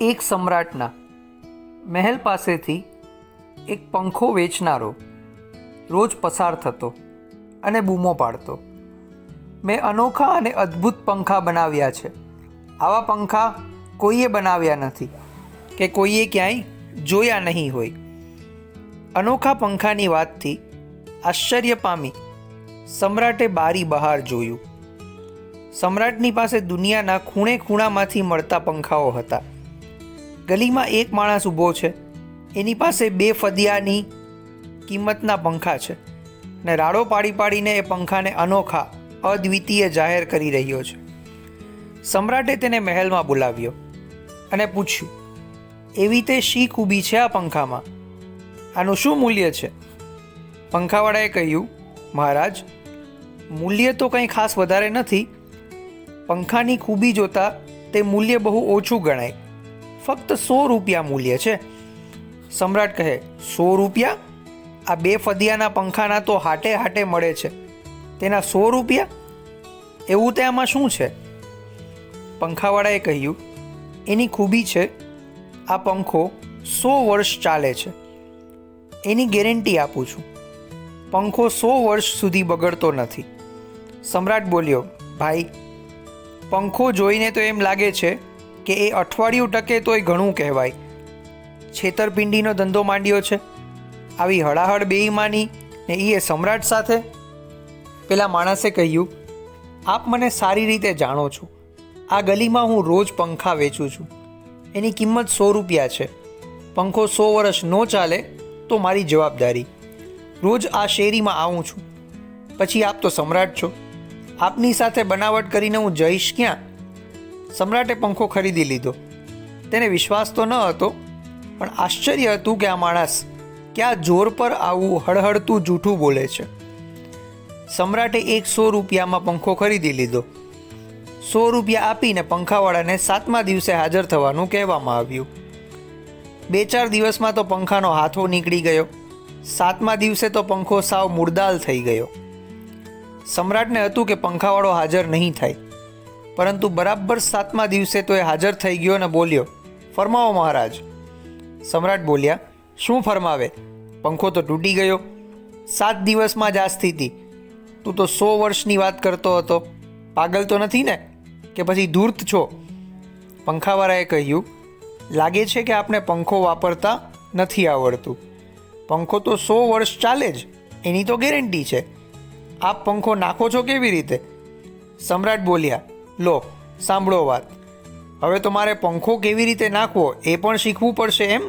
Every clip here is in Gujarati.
એક સમ્રાટના મહેલ પાસેથી એક પંખો વેચનારો રોજ પસાર થતો અને બૂમો પાડતો. મેં અનોખા અને અદ્ભુત પંખા બનાવ્યા છે. આવા પંખા કોઈએ બનાવ્યા નથી કે કોઈએ ક્યાંય જોયા નહીં હોય. અનોખા પંખાની વાતથી આશ્ચર્ય પામી સમ્રાટે બારી બહાર જોયું. સમ્રાટની પાસે દુનિયાના ખૂણે ખૂણામાંથી મળતા પંખાઓ હતા. ગલીમાં એક માણસ ઊભો છે. એની પાસે બે ફદિયાની કિંમતના પંખા છે ને રાડો પાડી પાડીને એ પંખાને અનોખા, અદ્વિતીય જાહેર કરી રહ્યો છે. સમ્રાટે તેને મહેલમાં બોલાવ્યો અને પૂછ્યું, એવી તે શી ખૂબી છે આ પંખામાં? આનું શું મૂલ્ય છે? પંખાવાળાએ કહ્યું, મહારાજ, મૂલ્ય તો કંઈ ખાસ વધારે નથી પંખાની ખૂબી જોતા તે મૂલ્ય બહુ ઓછું ગણાય. ફક્ત સો રૂપિયા મૂલ્ય છે. સમ્રાટ કહે, સો રૂપિયા? આ બે ફદિયાના પંખાના તો હાટે હાટે મળે છે. તેના સો રૂપિયા? એવું તે આમાં શું છે? પંખાવાળાએ કહ્યું, એની ખૂબી છે. આ પંખો સો વર્ષ ચાલે છે. એની ગેરંટી આપું છું. પંખો સો વર્ષ સુધી બગડતો નથી. સમ્રાટ બોલ્યો, ભાઈ પંખો જોઈને તો એમ લાગે છે કે એ અઠવાડિયું ટકે તોય ઘણું કહેવાય. છેતરપિંડીનો ધંધો માંડ્યો છે. આવી હળાહળ બેઈમાની ને એ સમ્રાટ સાથે? પેલા માણસે કહ્યું, આપ મને સારી રીતે જાણો છો. આ ગલીમાં હું રોજ પંખા વેચું છું. એની કિંમત સો રૂપિયા છે. પંખો સો વર્ષ ન ચાલે તો મારી જવાબદારી. રોજ આ શેરીમાં આવું છું. પછી આપ તો સમ્રાટ છો. આપની સાથે બનાવટ કરીને હું જઈશ ક્યાં? સમ્રાટે પંખો ખરીદી લીધો. તેને વિશ્વાસ તો ન હતો, પણ આશ્ચર્ય હતું કે આ માણસ ક્યાં જોર પર આવું હળહળતું જૂઠું બોલે છે. સમ્રાટે એકસો રૂપિયામાં પંખો ખરીદી લીધો. સો રૂપિયા આપીને પંખાવાળાને સાતમા દિવસે હાજર થવાનું કહેવામાં આવ્યું. બે ચાર દિવસમાં તો પંખાનો હાથો નીકળી ગયો. સાતમા દિવસે તો પંખો સાવ મુરદાલ થઈ ગયો. સમ્રાટને હતું કે પંખાવાળો હાજર નહીં થાય. પરંતુ બરાબર સાતમા દિવસે તો એ હાજર થઈ ગયો અને બોલ્યો, ફરમાવો મહારાજ. સમ્રાટ બોલ્યા, શું ફરમાવે? પંખો તો તૂટી ગયો. સાત દિવસમાં જ આ સ્થિતિ. તું તો સો વર્ષની વાત કરતો હતો. પાગલ તો નથી ને? કે પછી ધૂર્ત છો? પંખાવાળાએ કહ્યું, લાગે છે કે આપણે પંખો વાપરતા નથી આવડતું. પંખો તો સો વર્ષ ચાલે જ. એની તો ગેરંટી છે. આપ પંખો નાખો છો કેવી રીતે? સમ્રાટ બોલ્યા, લો, સાંભળો વાત. હવે તો મારે પંખો કેવી રીતે નાખવો એ પણ શીખવું પડશે એમ?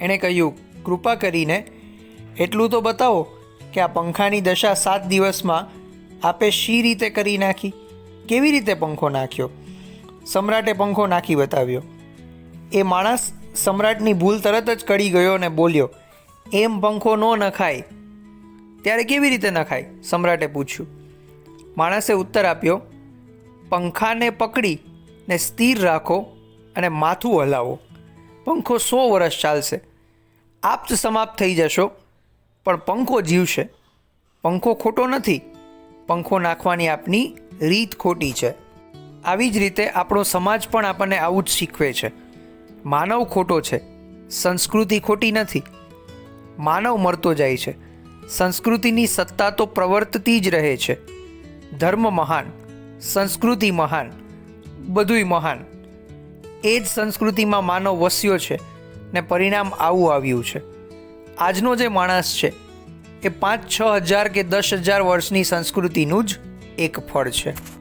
એણે કહ્યું, કૃપા કરીને એટલું તો બતાવો કે આ પંખાની દશા સાત દિવસમાં આપે શી રીતે કરી નાખી? કેવી રીતે પંખો નાખ્યો? સમ્રાટે પંખો નાખી બતાવ્યો. એ માણસ સમ્રાટની ભૂલ તરત જ કળી ગયો અને બોલ્યો, એમ પંખો ન નખાય. ત્યારે કેવી રીતે નખાય સમ્રાટે પૂછ્યું. માણસે ઉત્તર આપ્યો, પંખાને પકડી ને સ્થિર રાખો અને માથું હલાવો. પંખો સો વર્ષ ચાલશે. આપ સમાપ્ત થઈ જશો, પણ પંખો જીવશે. પંખો ખોટો નથી. પંખો નાખવાની આપની રીત ખોટી છે. આવી જ રીતે આપણો સમાજ પણ આપણને આવું જ શીખવે છે. માનવ ખોટો છે. સંસ્કૃતિ ખોટી નથી. માનવ મરતો જાય છે. સંસ્કૃતિની સત્તા તો પ્રવર્તતી જ રહે છે. ધર્મ મહાન, સંસ્કૃતિ મહાન, બધુંય મહાન. એ જ સંસ્કૃતિમાં માનવ વસ્યો છે ને પરિણામ આવું આવ્યું છે. આજનો જે માણસ છે, એ પાંચ, છ હજાર કે દસ હજાર વર્ષની સંસ્કૃતિનું જ એક ફળ છે.